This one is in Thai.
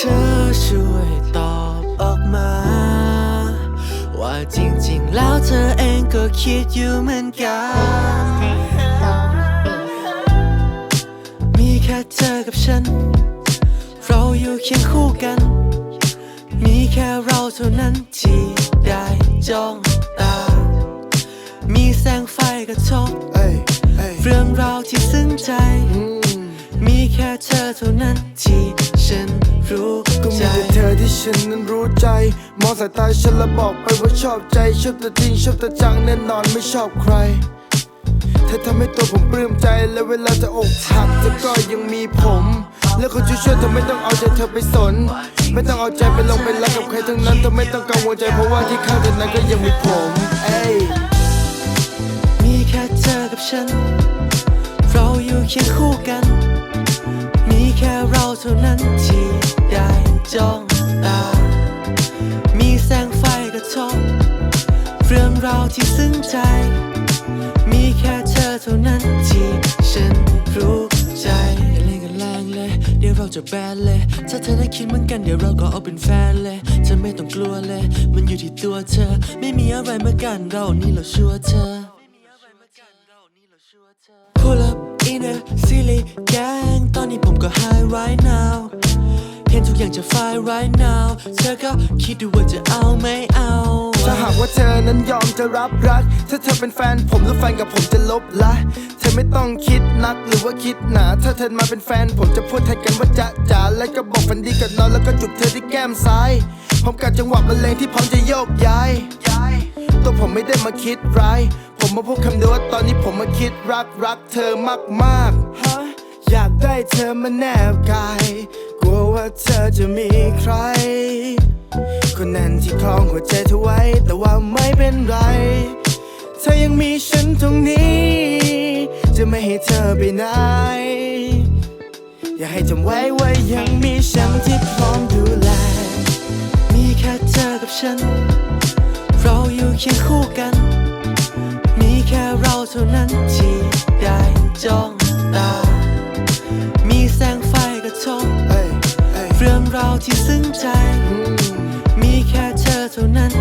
ธอช่วยตอบออกมา ว่าจริงๆ แล้วเธอเองก็คิดอยู่เหมือนกัน มีแค่เธอกับฉัน เราอยู่เคียงคู่กัน มีแค่เราเท่านั้นที่ได้จ้องตา มีแสงไฟกระทบเอ้ยเรื่องราวที่ซึ้งใจ มีแค่เธอเท่านั้นที่ฉันรู้ก็มีแต่เธอที่ฉันนั้นรู้ใจ มองสายตาฉันแล้วบอกไปว่าชอบใจ ชอบแตัวจริง ชอบแตัวจังแน่นอนไม่ชอบใครเธอทำให้ตัวผมปลื้มใจ และเวลาจะอกหักเธอก็ยังมีผม แล้วคนช่วยๆเธอไม่ต้องเอาใจเธอไปสน ไม่ต้องเอาใจไปลงไปรักกับใครทั้งนั้นเธอไม่ต้องกังวลใจเพราะว่าที่ข้างเธอนั้นก็ยังมีผม เอ้ยมีแค่เธอกับฉัน เราอยู่เคียงคู่กัน มีแค่เราเท่านั้นที่ได้จ้องตา มีแสงไฟกระทบเรื่องราวที่ซึ้งใจ มีแค่เธอเท่านั้นที่ฉันรู้ใจอย่าเล่นกันแรงเลย เดี๋ยวเราจะแบนเลย ถ้าเธอได้คิดเหมือนกันเดี๋ยวเราก็เอาเป็นแฟนเลยเธอไม่ต้องกลัวเลย มันอยู่ที่ตัวเธอ ไม่มีอะไรเหมือนกันเรานี่เราชัวร์เธอ Pull up in a silly gang ตอนนี้ผมก็ high right now เห็นทุกอย่างจะ fine right now เธอก็คิดดูว่าจะเอาไม่เอา ถ้าหากว่าเธอนั้นยอมจะรับรัก ถ้าเธอเป็นแฟนผมหรือแฟนกับผมจะลบละเธอไม่ต้องคิดนักหรือว่าคิดหนา ถ้าเธอมาเป็นแฟนผมจะพูดไทยกันว่าจะจ๋าแล้วก็บอกฝันดีกับนอนแล้วก็จุบเธอที่แก้มซ้ายผมกัดจังหวะบรรเลงที่พร้อมจะโยกย้ายตัวผมไม่ได้มาคิดร้าย ผมมาพูดคำเดียวว่าตอนนี้ผมมาคิดรักรักเธอมากๆฮะอยากได้เธอมาแนบกายกลัวว่าเธอจะมีใคร คนนั้นที่คล้องหัวใจเธอไว้ แต่ว่าไม่เป็นไร เธอยังมีฉันตรงนี้ จะไม่ให้เธอไปไหน อย่าให้จำไว้ว่ายังมีฉันที่พร้อมดูแล มีแค่เธอกับฉัน เราอยู่เคียงคู่กันมีแค่ เท่านั้นที่ได้จ้องตา มีแสงไฟกระทบเรื่องราวที่ซึ้งใจ มีแค่เธอเท่านั้น